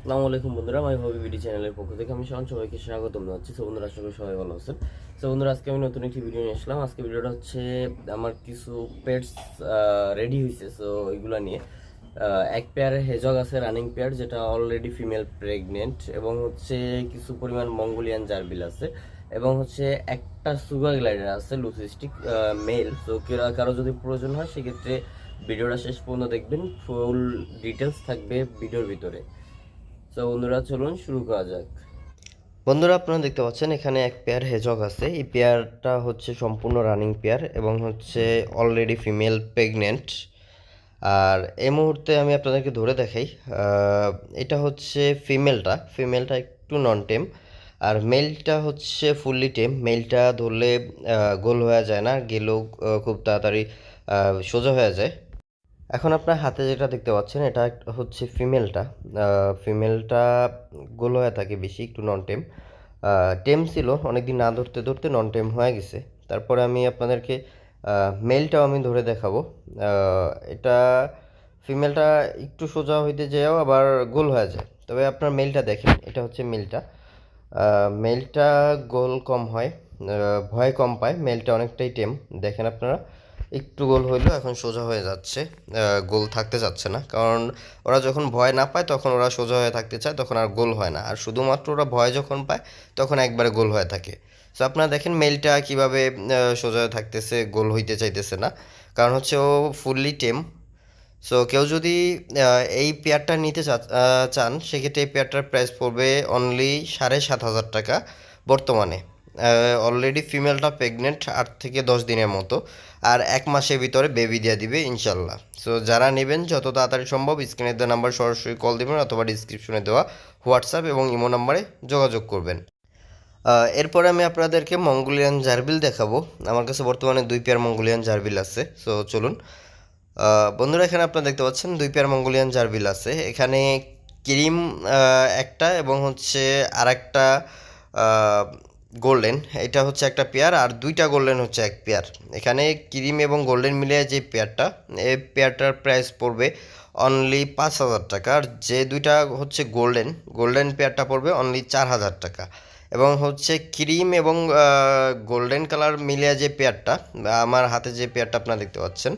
আসসালামু আলাইকুম বন্ধুরা, আমি হবি বিডি চ্যানেলের পক্ষ থেকে আমি সবাই সবাইকে স্বাগতম জানাচ্ছি তো বন্ধুরা, আশা করি সবাই ভালো আছেন। তো বন্ধুরা, আজকে আমি নতুন একটি ভিডিও নিয়ে আসলাম। আজকে ভিডিওটা হচ্ছে আমার কিছু পেটস রেডি হয়েছে সো ওইগুলো নিয়ে এক পেয়ার হেজগ আছে রানিং পেয়ার যেটা অলরেডি ফিমেল প্রেগনেন্ট এবং হচ্ছে কিছু পরিমাণ মঙ্গোলিয়ান জার্বিল আছে, এবং হচ্ছে একটা সুগার গ্লাইডার আছে লুসিস্টিক মেল তো কারও যদি প্রয়োজন হয়, সেক্ষেত্রে ভিডিওটা শেষ পর্যন্ত দেখবেন। ফুল ডিটেলস থাকবে ভিডিওর ভিতরে। তো বন্ধুরা, চলুন শুরু করা যাক। বন্ধুরা, আপনারা দেখতে পাচ্ছেন, এখানে এক পেয়ার হেজক আছে। এই পেয়ারটা হচ্ছে সম্পূর্ণ রানিং পেয়ার এবং হচ্ছে অলরেডি ফিমেল প্রেগনেন্ট আর এই মুহূর্তে আমি আপনাদেরকে ধরে দেখাই এটা হচ্ছে ফিমেলটা ফিমেলটা একটু নন টেম আর মেলটা হচ্ছে ফুললি টেম মেলটা ধরলে গোল হয়ে যায় না, গেলেও খুব তাড়াতাড়ি সোজা হয়ে যায়। এখন আপনার হাতে যেটা দেখতে পাচ্ছেন, এটা হচ্ছে ফিমেলটা। ফিমেলটা গোল হয়ে থাকে বেশি, একটু নন টেম টেম ছিল, অনেকদিন না ধরতে ধরতে নন টেম হয়ে গেছে। তারপরে আমি আপনাদেরকে মেলটাও আমি ধরে দেখাবো। এটা ফিমেলটা একটু সোজা হইতে যাও আবার গোল হয়ে যায়। তবে আপনার মেলটা দেখেন, এটা হচ্ছে মেলটা মেলটা গোল কম হয় ভয় কম পায় মেলটা অনেকটাই টেম দেখেন আপনারা একটু গোল হইলেও এখন সোজা হয়ে যাচ্ছে। গোল থাকতে চাচ্ছে না। কারণ ওরা যখন ভয় না পায়, তখন ওরা সোজা হয়ে থাকতে চায়, তখন আর গোল হয় না। আর শুধুমাত্র ওরা ভয় যখন পায়, তখন একবারে গোল হয়ে থাকে। সো আপনারা দেখেন মেলটা কীভাবে সোজা হয়ে থাকতেছে, গোল হইতে চাইতেছে না। কারণ হচ্ছে ও ফুললি টেম। সো কেউ যদি এই পেয়ারটা নিতে চান, সেক্ষেত্রে এই পেয়ারটার প্রাইস পড়বে অনলি সাড়ে সাত হাজার টাকা বর্তমানে। অলরেডি ফিমেলটা প্রেগনেন্ট আট থেকে দশ দিনের মতো। আর এক মাসের ভিতরে বেবি দিয়ে দিবে, ইনশাল্লাহ। সো যারা নেবেন, যত তাড়াতাড়ি সম্ভব স্ক্রিনের দেওয়া নাম্বার সরাসরি কল দেবেন অথবা ডিসক্রিপশনে দেওয়া হোয়াটসঅ্যাপ এবং ইমো নাম্বারে যোগাযোগ করবেন। এরপরে আমি আপনাদেরকে মঙ্গোলিয়ান জার্বিল দেখাবো। আমার কাছে বর্তমানে দুই পেয়ার মঙ্গোলিয়ান জার্বিল আছে। সো চলুন। বন্ধুরা, এখানে আপনারা দেখতে পাচ্ছেন দুই পেয়ার মঙ্গোলিয়ান জার্বিল আছে। এখানে ক্রিম একটা এবং হচ্ছে আর একটা গোল্ডেন, এটা হচ্ছে একটা পেয়ার আর দুইটা গোল্ডেন হচ্ছে এক পেয়ার। এখানে ক্রিম এবং গোল্ডেন মিলিয়ে যে পেয়ারটা, এই পেয়ারটার প্রাইস পড়বে অনলি পাঁচ হাজার টাকা। আর যে দুইটা হচ্ছে গোল্ডেন গোল্ডেন পেয়ারটা পড়বে অনলি চার হাজার টাকা। এবং হচ্ছে ক্রিম এবং গোল্ডেন কালার মিলিয়ে যে পেয়ারটা, আমার হাতে যে পেয়ারটা আপনারা দেখতে পাচ্ছেন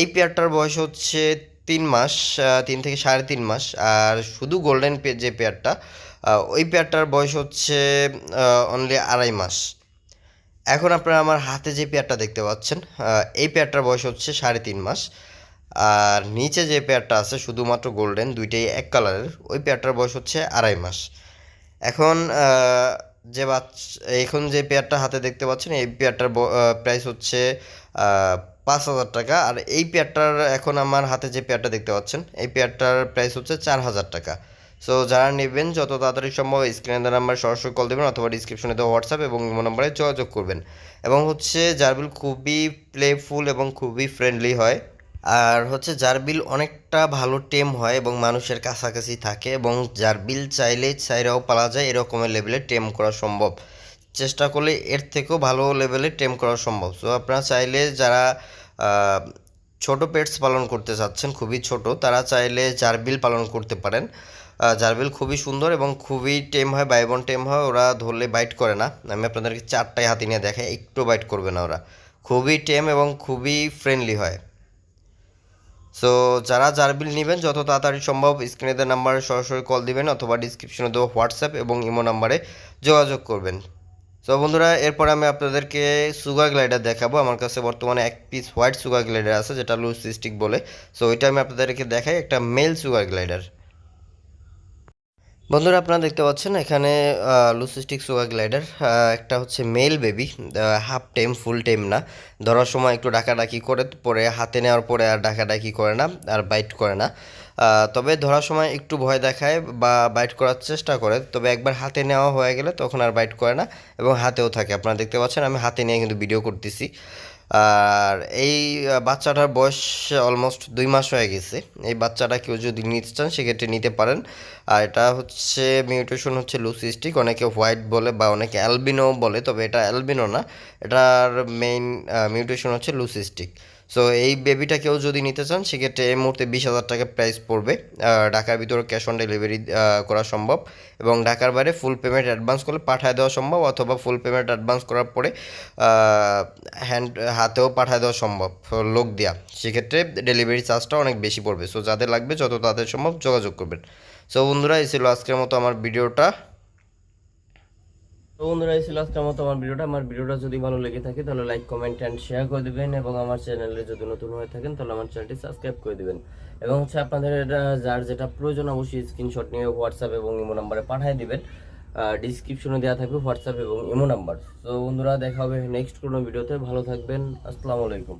এই পেয়ারটার বয়স হচ্ছে তিন মাস তিন থেকে সাড়ে তিন মাস। আর শুধু গোল্ডেন যে পেয়ারটা ওই পেয়ারটার বয়স হচ্ছে অনলি আড়াই মাস। এখন আপনারা আমার হাতে যে পেয়ারটা দেখতে পাচ্ছেন এই পেয়ারটার বয়স হচ্ছে সাড়ে তিন মাস। আর নিচে যে পেয়ারটা আছে, শুধুমাত্র গোল্ডেন দুইটাই এক কালারের ওই পেয়ারটার বয়স হচ্ছে আড়াই মাস। এখন যে বাচ্চা এখন যে পেয়ারটা হাতে দেখতে পাচ্ছেন, এই পেয়ারটার প্রাইস হচ্ছে পাঁচ হাজার টাকা। আর এই পেয়ারটার এখন আমার হাতে যে পেয়ারটা দেখতে পাচ্ছেন, এই পেয়ারটার প্রাইস হচ্ছে চার হাজার টাকা। সো যারা নেবেন, যত তাড়াতাড়ি সম্ভব স্ক্রিনের নাম্বার সরাসরি কল দেবেন অথবা ডিসক্রিপশনে দেওয়া হোয়াটসঅ্যাপ এবং ইমো নাম্বারে যোগাযোগ করবেন। এবং হচ্ছে জারবিল খুবই প্লেফুল এবং খুবই ফ্রেন্ডলি হয়, আর হচ্ছে জারবিল অনেকটা ভালো টেম হয় এবং মানুষের কাছাকাছি থাকে এবং জারবিল চাইলে চাইরাও পালা যায়, এরকমের লেভেলে টেম করা সম্ভব। চেষ্টা করলে এর থেকেও ভালো লেভেলে টেম করা সম্ভব। সো আপনারা চাইলে যারা ছোট পেটস পালন করতে চাচ্ছেন, খুবই ছোট, তারা চাইলে জারবিল পালন করতে পারেন। জারবিল খুবই সুন্দর এবং খুবই টেম হয়, বাইবন টেম হয়, ওরা ধরলে বাইট করে না। আমি আপনাদেরকে চারটায় হাতি নিয়ে দেখাই, একটু বাইট করবে না ওরা। খুবই টেম এবং খুবই ফ্রেন্ডলি হয়। সো যারা জারবিল নেবেন, যত তাড়াতাড়ি সম্ভব স্ক্রিনে দেওয়া নাম্বারে সরাসরি কল দিবেন অথবা ডিসক্রিপশনে দেওয়া হোয়াটসঅ্যাপ এবং ইমো নাম্বারে যোগাযোগ করবেন। সো বন্ধুরা, এরপর আমি আপনাদেরকে সুগার গ্লাইডার দেখাবো। আমার কাছে বর্তমানে এক পিস হোয়াইট সুগার গ্লাইডার আছে, যেটা লুজ স্টিক বলে। সো ওইটা আমি আপনাদেরকে দেখাই, একটা মেল সুগার গ্লাইডার বন্ধুরা, আপনারা দেখতে পাচ্ছেন এখানে লুসিস্টিক সুগার গ্লাইডার একটা হচ্ছে male baby half time full time না। ধরার সময় একটু ডাকাডাকি করে, পরে হাতে নেওয়ার পরে আর ডাকাডাকি করে না, আর বাইট করে না। তবে ধরার সময় একটু ভয় দেখায় বা বাইট করার চেষ্টা করে, তবে একবার হাতে নেওয়া হয়ে গেলে তখন আর বাইট করে না, এবং হাতেও থাকে। আপনারা দেখতে পাচ্ছেন, আমি হাতে নিয়ে কিন্তু ভিডিও করতেছি। আর এই বাচ্চাটার বয়স অলমোস্ট দুই মাস হয়ে গেছে। এই বাচ্চাটা কেউ যদি নিতে চান, সেক্ষেত্রে নিতে পারেন। আর এটা হচ্ছে মিউটেশন হচ্ছে লুসিস্টিক অনেকে হোয়াইট বলে বা অনেকে অ্যালবিনো বলে, তবে এটা অ্যালবিনো না। এটার মেইন মিউটেশন হচ্ছে লুসিস্টিক সো এই বেবিটাকেও যদি নিতে চান, সেক্ষেত্রে এই মুহূর্তে বিশ হাজার টাকা প্রাইস পড়বে। ঢাকার ভিতরে ক্যাশ অন ডেলিভারি করা সম্ভব। এবং ঢাকার বাইরে ফুল পেমেন্ট অ্যাডভান্স করলে পাঠায় দেওয়া সম্ভব, অথবা ফুল পেমেন্ট অ্যাডভান্স করার পরে হ্যান্ড হাতেও পাঠায় দেওয়া সম্ভব লোক দেওয়া সেক্ষেত্রে ডেলিভারি চার্জটা অনেক বেশি পড়বে। সো যাদের লাগবে যত তাদের সম্ভব যোগাযোগ করবেন। সো বন্ধুরা, এই ছিল আজকের মতো আমার ভিডিওটা। তো বন্ধুরা, এই ছিল আজকের মতো আমার ভিডিওটা। আমার ভিডিওটা যদি ভালো লেগে থাকে, তাহলে লাইক কমেন্ট অ্যান্ড শেয়ার করে দিবেন এবং আমার চ্যানেলে যদি নতুন হয়ে থাকেন, তাহলে আমার চ্যানেলটি সাবস্ক্রাইব করে দিবেন। এবং হচ্ছে আপনাদের যার যেটা প্রয়োজন, অবশ্যই স্ক্রিনশট নিয়ে হোয়াটসঅ্যাপ এবং ইমো নাম্বারে পাঠিয়ে দিবেন। ডিসক্রিপশনে দেওয়া থাকবে হোয়াটসঅ্যাপ এবং ইমো নাম্বার তো বন্ধুরা, দেখা হবে নেক্সট কোনো ভিডিওতে ভালো থাকবেন। আসসালামু আলাইকুম।